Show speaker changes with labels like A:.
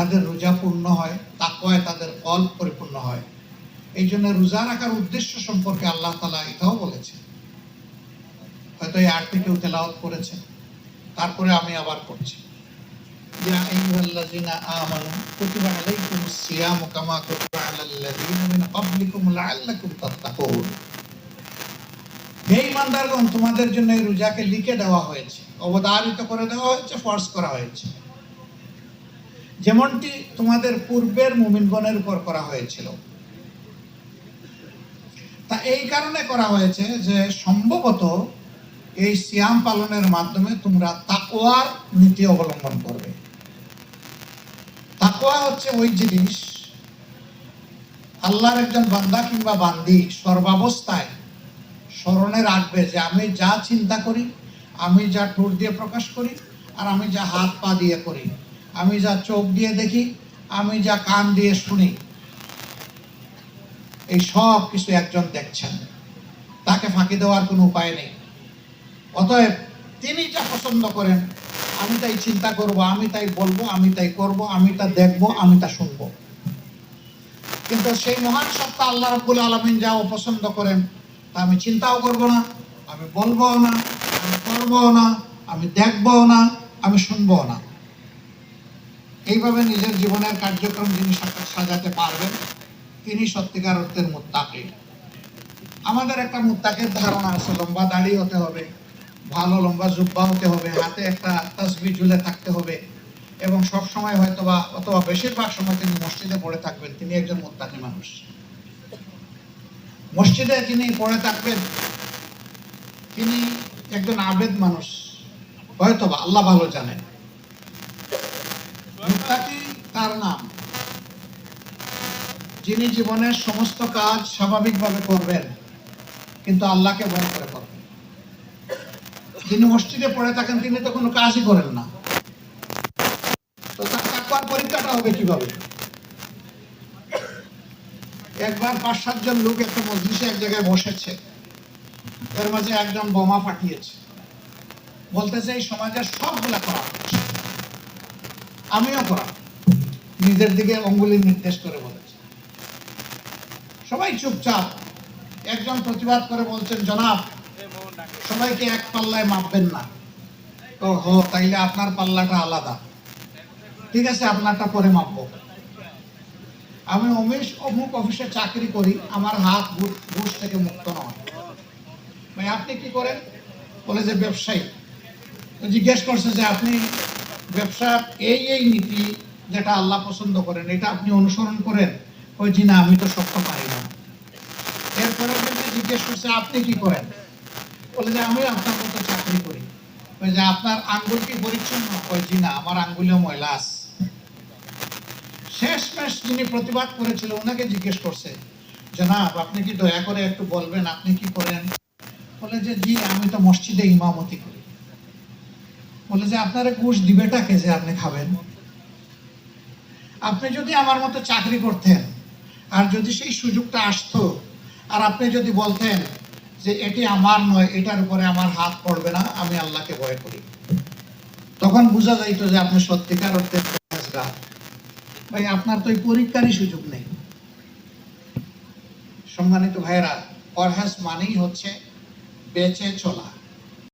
A: তাদের রোজা পূর্ণ হয়, তাকওয়ায় তাদের ফল পরিপূর্ণ হয়। এই জন্য রোজা রাখার উদ্দেশ্য সম্পর্কে আল্লাহ তালা এটাও বলেছে হয়তো এই আয়াতটি কেউ তেলাওয়াত করেছে, তারপরে আমি আবার ইমানদারগণ তোমাদের জন্য রোজাকে লিখে দেওয়া হয়েছে, অবধারিত করে দেওয়া হয়েছে, ফরজ করা হয়েছে। যেমনটি তোমাদের পূর্বের মুমিনগণের উপর করা হয়েছিল। তা এই কারণে করা হয়েছে যে সম্ভবত এই সিয়াম পালনের মাধ্যমে তোমরা তাকোয়ার নীতি অবলম্বন করবে। তাকওয়া হচ্ছে ওই জিনিস, আল্লাহর একজন বান্দা কিংবা বান্দি সর্বাবস্থায় স্মরণে রাখবে যে আমি যা চিন্তা করি, আমি যা ঠোঁট দিয়ে প্রকাশ করি, আর আমি যা হাত পা দিয়ে করি। আমি যা চোখ দিয়ে দেখি, আমি যা কান দিয়ে শুনি, এই সব কিছু একজন দেখছেন। তাকে ফাঁকি দেওয়ার কোনো উপায় নেই। অতএব তিনি যা পছন্দ করেন, আমি তাই চিন্তা করব, আমি তাই বলব, আমি তাই করব, আমি তা দেখব, আমি তা শুনব। কিন্তু সেই মহান সত্তা আল্লাহ রব্বুল আলমিন যা অপছন্দ করেন, তা আমি চিন্তাও করব না, আমি বলব না, আমি করব না, আমি দেখব না, আমি শুনব না। এইভাবে নিজের জীবনের কার্যক্রম যিনি সাজাতে পারবেন, তিনি সত্যিকার অর্থের মুত্তাকি। আমাদের একটা মুত্তাকের ধারণা আছে, লম্বা দাড়ি হতে হবে, ভালো লম্বা জুব্বা হতে হবে, হাতে একটা তসবি ঝুলে থাকতে হবে, এবং সব সময় হয়তো বা অথবা বেশিরভাগ সময় তিনি মসজিদে পড়ে থাকবেন, তিনি একজন মুত্তাকি মানুষ। মসজিদে তিনি পড়ে থাকবেন, তিনি একজন আবেদ মানুষ হয়তো বা আল্লাহ ভালো জানেন। মুত্তাকি তার নাম। যিনি জীবনের সমস্ত কাজ স্বাভাবিকভাবে করবেন, কিন্তু আল্লাহকে ভয় করে করবেন। যিনি মসজিদে পড়ে থাকেন, তিনি তো কোনো কাজই করেন না। তো তার পরীক্ষাটা হবে কীভাবে? একবার পাঁচ সাতজন লোক একটা মজলিসে এক জায়গায় বসেছে। এর মাঝে একজন বোমা ফাটিয়েছে। বলতেছে, এই সমাজের সবগুলা করা হচ্ছে। আমিও করা নিজের দিকে অঙ্গুলি নির্দেশ করে বলেছে। সবাই চুপচাপ। একজন প্রতিবাদ করে বলছেন, জনাব, সবাইকে এক পাল্লায় মাপবেন না। ও হো তাইলে আপনার পাল্লাটা আলাদা। ঠিক আছে, আপনারটা পরে মাপবো। আমি অমিশ অমুক অফিসে চাকরি করি, আমার হাত ঘুষ থেকে মুক্ত নয়। ভাই, আপনি কি করেন? বলে যে, ব্যবসায়ী। জিজ্ঞেস করছে যে, আপনি ব্যবসা এই এই নীতি যেটা আল্লাহ পছন্দ করেন, এটা আপনি অনুসরণ করেন ওই জি না, আমি তো সত্য পারি না। এরপরে কিন্তু জিজ্ঞেস করছে, আপনি কি করেন? বলে যে, আমি আপনার মতো চাকরি করি। যে, আপনার আঙ্গুল কি পরিচ্ছন্ন? ওই জি না, আমার আঙ্গুলেও ময়লা আছে। শেষ মেশ যিনি প্রতিবাদ করেছিল ওনাকে জিজ্ঞেস করছে, জনাব, আপনি কি দয়া করে একটু বলবেন, আপনি কি করেন? বলে যে, জি, আমি তো মসজিদে ইমামতি করি। বলে যে, আপনারা ঘুষ দিবেটাকে যে আপনি খাবেন? আপনি যদি আমার মতো চাকরি করতেন, আর যদি সেই সুযোগটা আসতো, আর আপনি যদি বলতেন যে, এটি আমার নয়, এটার উপরে আমার হাত পড়বে না, আমি আল্লাহকে ভয় করি। তখন বোঝা যাইতো যে, আপনি সত্যিকার অর্থে ভাই, আপনার তো এই পরীক্ষারই সুযোগ নেই। সম্মানিত ভাইয়েরা পরহেজ মানেই হচ্ছে বেঁচে চলা।